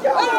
Hey!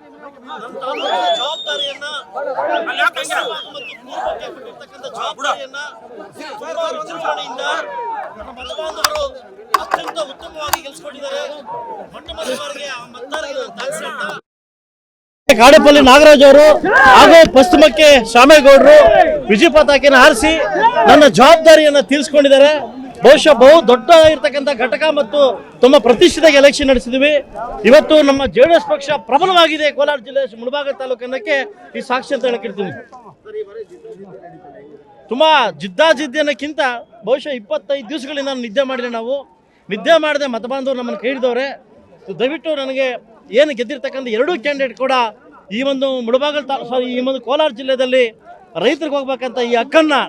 ಜವಾಬ್ದಾರಿಯನ್ನ ಅತ್ಯಂತ ಉತ್ತಮವಾಗಿ ಮೊಟ್ಟ ಆ ನಾಗರಾಜ್ ಅವರು ಹಾಗೂ ಪಶ್ಚಿಮಕ್ಕೆ ಶಾಮೇಗೌಡರು ವಿಜಯ ಪತಾಕೆನ ಹಾರಿಸಿ ನನ್ನ ಜವಾಬ್ದಾರಿಯನ್ನ ತೀರಿಸಿಕೊಂಡಿದ್ದಾರೆ. ಬಹುಶಃ ಬಹು ದೊಡ್ಡ ಇರ್ತಕ್ಕಂಥ ಘಟಕ ಮತ್ತು ತುಂಬ ಪ್ರತಿಷ್ಠಿತ ಎಲೆಕ್ಷನ್ ನಡೆಸಿದ್ವಿ. ಇವತ್ತು ನಮ್ಮ ಜೆ ಡಿ ಎಸ್ ಪಕ್ಷ ಪ್ರಬಲವಾಗಿದೆ ಕೋಲಾರ ಜಿಲ್ಲೆ ಮುಳಬಾಗ ತಾಲೂಕನ್ನಕ್ಕೆ ಈ ಸಾಕ್ಷಿ ಅಂತ ಹೇಳಕ್ಕೆ ತುಂಬಾ ತುಂಬ ಅನ್ನೋಕ್ಕಿಂತ ಬಹುಶಃ ಇಪ್ಪತ್ತೈದು ದಿವಸಗಳಿಂದ ನಿದ್ದೆ ಮಾಡಿದೆ ನಾವು. ನಿದ್ದೆ ಮಾಡದೆ ಮತಬಾಂಧವರು ನಮ್ಮನ್ನು ಕೈ ಹಿಡಿದವ್ರೆ ದಯವಿಟ್ಟು ನನಗೆ ಏನು ಗೆದ್ದಿರ್ತಕ್ಕಂಥ ಎರಡೂ ಕ್ಯಾಂಡಿಡೇಟ್ ಕೂಡ ಈ ಒಂದು ಮುಳಬಾಗಲ್ ತಾ ಸಾರಿ ಈ ಒಂದು ಕೋಲಾರ ಜಿಲ್ಲೆಯಲ್ಲಿ ರೈತರಿಗೆ ಹೋಗ್ಬೇಕಂತ ಈ ಹಕ್ಕನ್ನು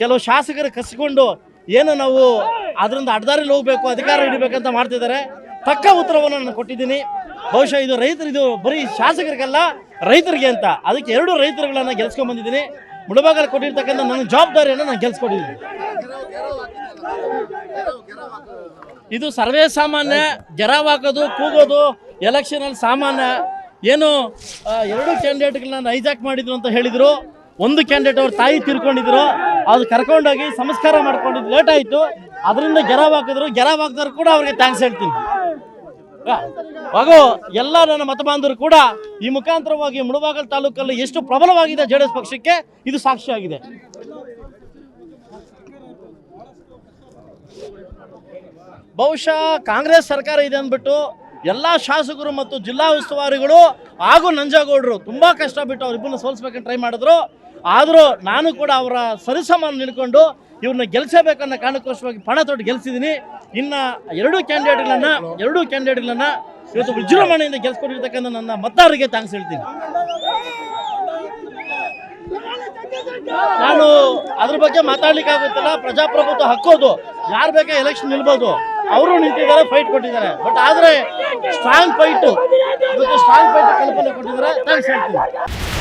ಕೆಲವು ಶಾಸಕರು ಕಸಿಕೊಂಡು ಏನು ನಾವು ಅದರಿಂದ ಅಡ್ದಾರಿಲಿ ಹೋಗ್ಬೇಕು, ಅಧಿಕಾರ ಹಿಡಿಬೇಕಂತ ಮಾಡ್ತಿದ್ದಾರೆ. ತಕ್ಕ ಉತ್ತರವನ್ನು ನಾನು ಕೊಟ್ಟಿದ್ದೀನಿ. ಬಹುಶಃ ಇದು ರೈತರು, ಇದು ಬರೀ ಶಾಸಕರಿಗೆಲ್ಲ, ರೈತರಿಗೆ ಅಂತ. ಅದಕ್ಕೆ ಎರಡು ರೈತರುಗಳನ್ನು ಗೆಲ್ಸ್ಕೊಂಡ್ ಬಂದಿದ್ದೀನಿ. ಮುಡಬಾಗಲ್ಲಿ ಕೊಟ್ಟಿರ್ತಕ್ಕಂಥ ನನ್ನ ಜವಾಬ್ದಾರಿಯನ್ನು ನಾನು ಗೆಲ್ಸ್ಕೊಂಡಿದ್ದೀನಿ. ಇದು ಸರ್ವೇ ಸಾಮಾನ್ಯ ಗೆರಾವ್ ಹಾಕೋದು, ಕೂಗೋದು ಎಲೆಕ್ಷನ್ ಅಲ್ಲಿ ಸಾಮಾನ್ಯ. ಏನು ಎರಡು ಕ್ಯಾಂಡಿಡೇಟ್ಗಳನ್ನ ಹೈಜಾಕ್ ಮಾಡಿದ್ರು ಅಂತ ಹೇಳಿದ್ರು. ಒಂದು ಕ್ಯಾಂಡಿಡೇಟ್ ಅವ್ರ ತಾಯಿ ತೀರ್ಕೊಂಡಿದ್ರು. ಅದು ಕರ್ಕೊಂಡೋಗಿ ಸಂಸ್ಕಾರ ಮಾಡ್ಕೊಂಡಿದ್ದು ಲೇಟ್ ಆಯಿತು. ಅದರಿಂದ ಗೆರಾವ್ ಹಾಕಿದ್ರು. ಗೆರಾವ್ ಹಾಕಿದ್ರು ಕೂಡ ಅವ್ರಿಗೆ ಥ್ಯಾಂಕ್ಸ್ ಹೇಳ್ತೀನಿ. ಹಾಗೂ ಎಲ್ಲ ನನ್ನ ಮತ ಬಾಂಧವರು ಕೂಡ ಈ ಮುಖಾಂತರವಾಗಿ ಮುಳುಬಾಗಲ್ ತಾಲೂಕಲ್ಲಿ ಎಷ್ಟು ಪ್ರಬಲವಾಗಿದೆ ಜೆ ಡಿ ಎಸ್ ಪಕ್ಷಕ್ಕೆ, ಇದು ಸಾಕ್ಷಿಯಾಗಿದೆ ಬಹುಶಃ ಕಾಂಗ್ರೆಸ್ ಸರ್ಕಾರ ಇದೆ ಅಂದ್ಬಿಟ್ಟು ಎಲ್ಲ ಶಾಸಕರು ಮತ್ತು ಜಿಲ್ಲಾ ಉಸ್ತುವಾರಿಗಳು ಹಾಗೂ ನಂಜಾಗೌಡರು ತುಂಬ ಕಷ್ಟ ಬಿಟ್ಟು ಅವ್ರಿಬ್ಬರನ್ನ ಸೋಲಿಸ್ಬೇಕಂತ ಟ್ರೈ ಮಾಡಿದ್ರು. ಆದರೂ ನಾನು ಕೂಡ ಅವರ ಸರಿಸಮಾನ ನಿಂತ್ಕೊಂಡು ಇವ್ರನ್ನ ಗೆಲ್ಲಿಸಬೇಕನ್ನೋ ಕಾರಣಕ್ಕೋಸ್ಕರವಾಗಿ ಪಣ ತೊಟ್ಟು ಗೆಲ್ಸಿದ್ದೀನಿ. ಇನ್ನು ಎರಡೂ ಕ್ಯಾಂಡಿಡೇಟ್ಗಳನ್ನು ಎರಡೂ ಕ್ಯಾಂಡಿಡೇಟ್ಗಳನ್ನು ಇವತ್ತು ವಿಜೃಂಭಣೆಯಿಂದ ಗೆಲ್ಸ್ಕೊಂಡಿರ್ತಕ್ಕಂಥ ನನ್ನ ಮತದಾರರಿಗೆ ಥ್ಯಾಂಕ್ಸ್ ಹೇಳ್ತೀನಿ. ನಾನು ಅದ್ರ ಬಗ್ಗೆ ಮಾತಾಡ್ಲಿಕ್ಕೆ ಆಗುತ್ತಲ್ಲ, ಪ್ರಜಾಪ್ರಭುತ್ವ ಹಕ್ಕೋದು, ಯಾರು ಬೇಕಾ ಎಲೆಕ್ಷನ್ ನಿಲ್ಬೋದು. ಅವರು ನಿಂತಿದ್ದಾರೆ ಫೈಟ್ ಕೊಟ್ಟಿದ್ದಾರೆ. ಬಟ್ ಆದರೆ ಸ್ಟ್ರಾಂಗ್ ಫೈಟ್ ಇವತ್ತು ಸ್ಟ್ರಾಂಗ್ ಫೈಟ್ ಕಲ್ಪನೆ ಕೊಟ್ಟಿದ್ದಾರೆ. ಥ್ಯಾಂಕ್ಸ್ ಹೇಳ್ತೀನಿ.